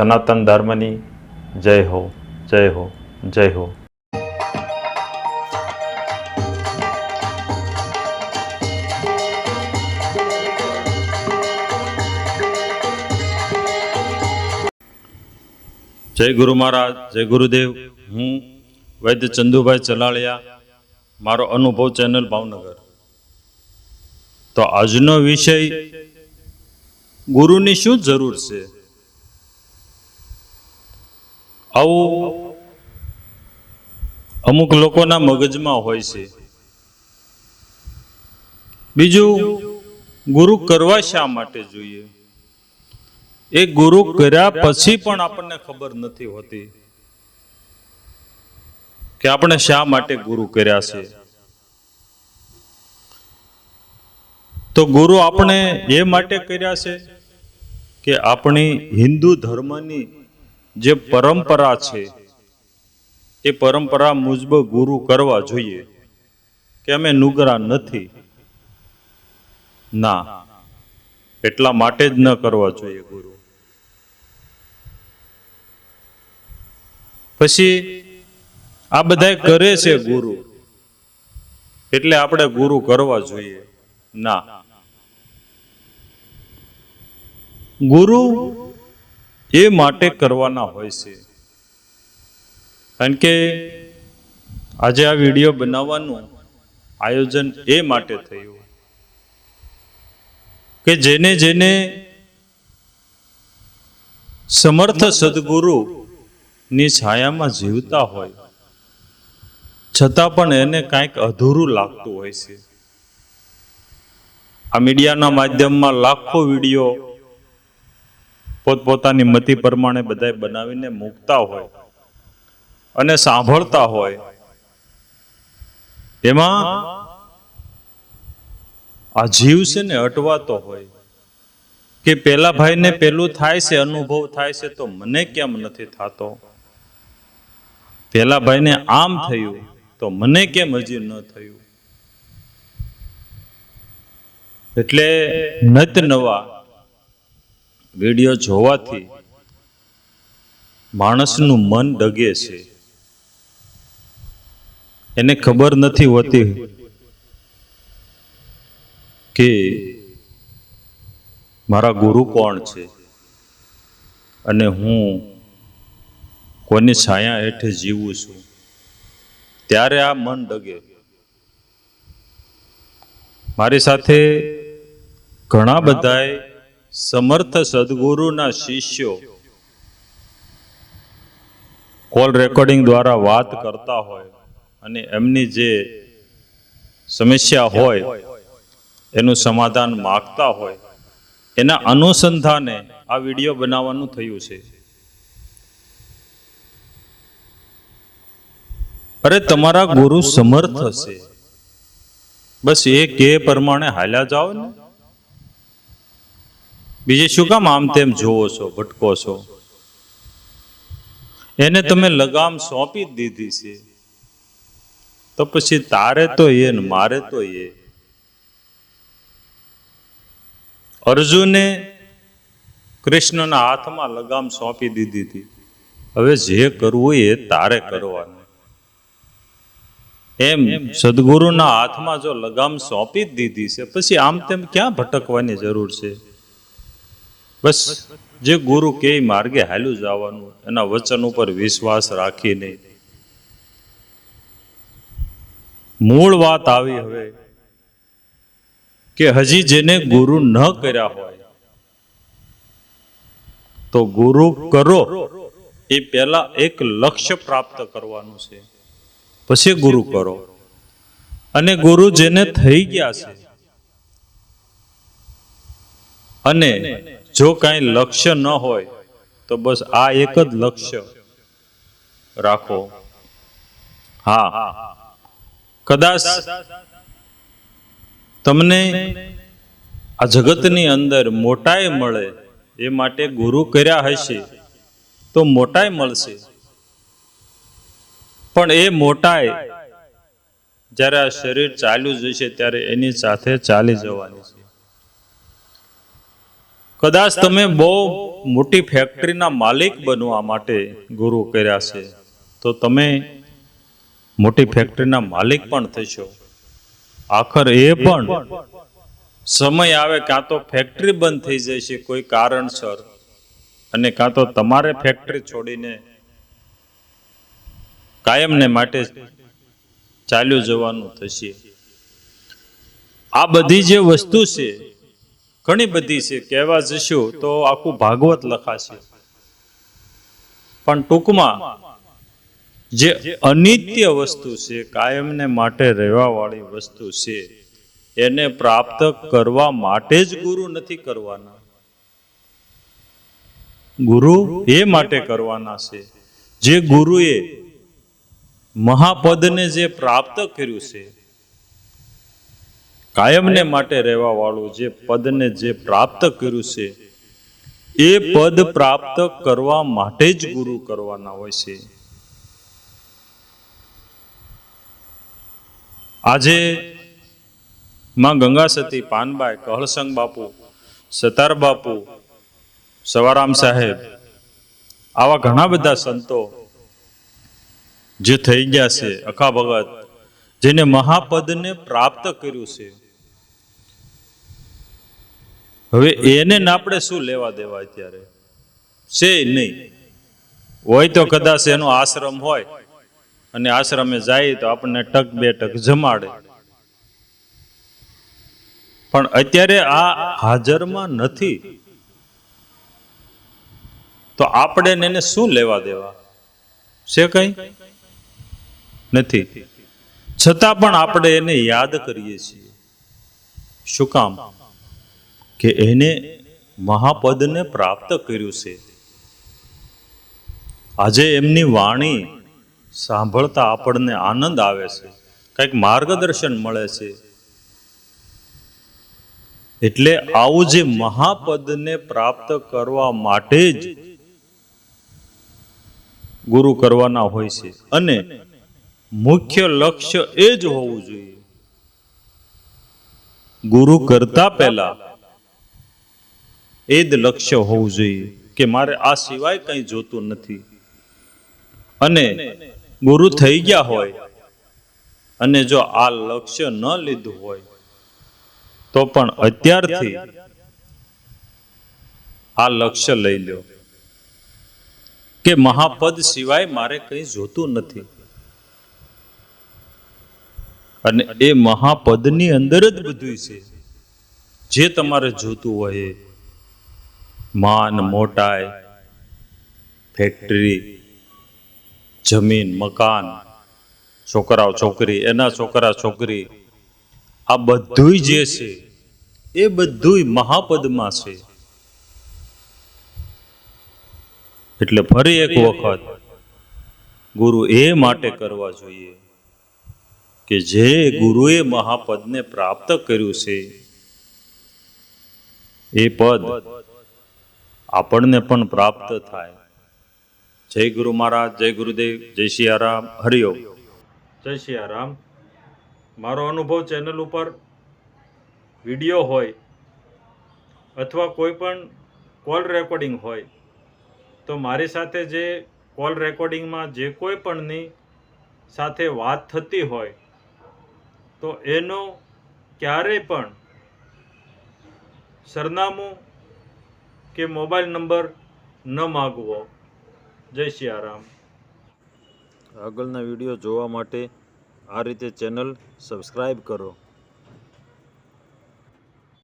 સનાતન ધર્મની જય હો જય હો જય હો. જય ગુરુ મહારાજ, જય ગુરુદેવ. હું વૈદ્ય ચંદુભાઈ ચલાળિયા, મારો અનુભવ ચેનલ ભાવનગર. તો આજનો વિષય ગુરુની શું જરૂર છે? આવું અમુક લોકોના મગજમાં હોય છે. બીજું, ગુરુ કરવા શા માટે જોઈએ? એ ગુરુ કર્યા પછી પણ આપણને ખબર નથી હોતી કે આપણે શા માટે ગુરુ કર્યા છે. તો ગુરુ આપણે એ માટે કર્યા છે કે આપણી હિન્દુ ધર્મની જે પરંપરા છે, એ પરંપરા મુજબ ગુરુ કરવા જોઈએ કે અમે નુગરા નથી. ના, એટલા માટે જ ન કરવા જોઈએ ગુરુ. પછી આ બધા કરે છે ગુરુ. એટલે આપણે ગુરુ કરવા જોઈએ. ના. ગુરુ એ માટે કરવાના હોય છે. કારણ કે આજે આ વીડિયો બનાવવાનું આયોજન એ માટે થયું. કે જેને જેને સમર્થ સદગુરુ ની છાયામાં જીવતા હોય, છતાં પણ એને કાંઈક અધૂરું લાગતું હોય છે. આ મીડિયાના માધ્યમમાં લાખો વીડિયો પોતપોતાની મતિ પ્રમાણે બધા બનાવીને મૂકતા હોય અને સાંભળતા હોય. એમાં આ જીવ છે ને અટવાતો હોય. કે પેલા ભાઈને પેલું થાય છે, અનુભવ થાય છે, તો મને કેમ નથી થતો? પેલા ભાઈને આમ થયું, તો મને કેમ હજી ન થયું? એટલે નત નવા વીડિયો જોવાથી માણસનું મન ડગે છે. એને ખબર નથી હોતી કે મારા ગુરુ કોણ છે. અને હું કોની છાયા હેઠે જીવું છું. ત્યારે આ મન ડગે. મારી સાથે ઘણા બધાએ સમર્થ સદગુરુના શિષ્યો કોલ રેકોર્ડિંગ દ્વારા વાત કરતા હોય અને એમની જે સમસ્યા હોય, એનું સમાધાન માગતા હોય, એના અનુસંધાને આ વીડિયો બનાવવાનું થયું છે. અરે, તમારા ગુરુ સમર્થ હશે. બસ એ કે પ્રમાણે હાલ્યા જાઓ ને. બીજે શું કામ? આમ તેમ જોવો છો, ભટકો છો. એને તમે લગામ સોંપી જ દીધી છે. તો પછી તારે તો એ ને મારે તો એ. અર્જુને કૃષ્ણના હાથમાં લગામ સોંપી દીધી હતી. હવે જે કરવું એ તારે કરવાનું. એમ સદગુરુના હાથમાં જો લગામ સોંપી જ દીધી છે, પછી આમ તેમ ક્યાં ભટકવાની જરૂર છે? બસ, જે ગુરુ કે માર્ગે હાલ્યું જવાનું, એના વચન ઉપર વિશ્વાસ રાખીને. મૂળ વાત આવી હવે, કે હજી જેને ગુરુ ન કર્યા હોય, તો ગુરુ કરો. એ પહેલા એક લક્ષ્ય પ્રાપ્ત કરવાનું છે, પછી ગુરુ કરો. અને ગુરુ જેને થઈ ગયા છે, અને જો કાંઈ લક્ષ્ય ન હોય, તો બસ આ એક જ લક્ષ્ય. રાખો. હા. કદાચ તમને આ જગતની અંદર મોટાઈ મળે એ માટે ગુરુ કર્યા હશે, તો મોટાઈ મળશે. પણ એ મોટાઈ જ્યારે આ શરીર ચાલ્યું જશે ત્યારે એની સાથે ચાલી જવાની છે. કદાચ તમે બહુ મોટી ફેક્ટરીના માલિક બનવા માટે ગુરુ કર્યા છે, તો તમે મોટી ફેક્ટરીના માલિક પણ થશો. આખર એ પણ સમય આવે કાં તો ફેક્ટરી બંધ થઈ જાય છે કોઈ કારણસર, અને કાં તો તમારે ફેક્ટરી છોડીને કાયમને માટે ચાલ્યું જવાનું થશે. આ બધી જે વસ્તુ છે ઘણી બધી છે, કહેવા જશું તો આખું ભાગવત લખાશે. પણ ટૂંકમાં જે અનિત્ય વસ્તુ છે, કાયમને માટે રહેવા વાળી વસ્તુ છે, એને પ્રાપ્ત કરવા માટે જ ગુરુ નથી કરવાના. ગુરુ એ માટે કરવાના છે. જે ગુરુએ મહાપદને જે પ્રાપ્ત કર્યું છે કાયમને માટે રહેવા વાળું જે પદને જે પ્રાપ્ત કર્યું છે એ પદ પ્રાપ્ત કરવા માટે જ ગુરુ કરવાના હોય છે. આજે માં ગંગા સતી પાનબાઈ કહળસંગ બાપુ સતાર બાપુ સવારામ સાહેબ આવા ઘણા બધા સંતો જે થઈ ગયા છે અખા ભગત જેને મહાપદને પ્રાપ્ત કર્યું છે. હવે એને ને આપણે શું લેવા દેવા અત્યારે? છે નહીં. હોય તો કદાચ એનો આશ્રમ હોય અને આશ્રમે જાય તો આપણને ટક બે ટક જમાડે. પણ અત્યારે આ હાજરમાં નથી. તો આપણે એને શું લેવા દેવા? છે કઈ? નથી. છતાં પણ આપણે એને યાદ કરીએ છીએ. શું કામ? કે એને મહાપદને પ્રાપ્ત કર્યું છે. આજે એમની વાણી સાંભળતા આપણને આનંદ આવે છે, કંઈક માર્ગદર્શન મળે છે. એટલે આવું જે મહાપદને પ્રાપ્ત કરવા માટે જ ગુરુ કરવાના હોય છે. અને મુખ્ય લક્ષ્ય એ જ હોવું જોઈએ. ગુરુ કરતા પહેલા એ જ લક્ષ્ય હોવું જોઈએ કે મારે આ સિવાય કંઈ જોતું નથી. અને ગુરુ થઈ ગયા હોય અને જો આ લક્ષ્ય ન લીધું હોય, તો પણ અત્યારથી આ લક્ષ્ય લઈ લો. કે મહાપદ સિવાય મારે કંઈ જોતું નથી. અને એ મહાપદની અંદર જ બધું છે. જે તમારે જોતું હોય એ. માન મોટાઈ, ફેક્ટરી, જમીન, મકાન, છોકરાઓ, છોકરી, એના છોકરા, છોકરી, આ બધું જે છે, એ બધું મહાપદમાં છે. એટલે ફરી એક વખત ગુરુ એ માટે કરવા જોઈએ કે જે ગુરુએ મહાપદને પ્રાપ્ત કર્યું છે, એ પદ આપણને પણ પ્રાપ્ત થાય. જય ગુરુ મહારાજ, જય ગુરુદેવ, જય સિયારામ હરિઓમ જય સિયારામ મારો અનુભવ ચેનલ ઉપર વીડિયો હોય અથવા કોઈ પણ કોલ રેકોર્ડિંગ હોય, તો મારી સાથે જે કોલ રેકોર્ડિંગમાં જે કોઈ પણની સાથે વાત થતી હોય, તો એનો ક્યારેય પણ સરનામું કે મોબાઈલ નંબર ન માગવો. જય સિયારામ આગળના વીડિયો જોવા માટે આ રીતે ચેનલ સબસ્ક્રાઈબ કરો.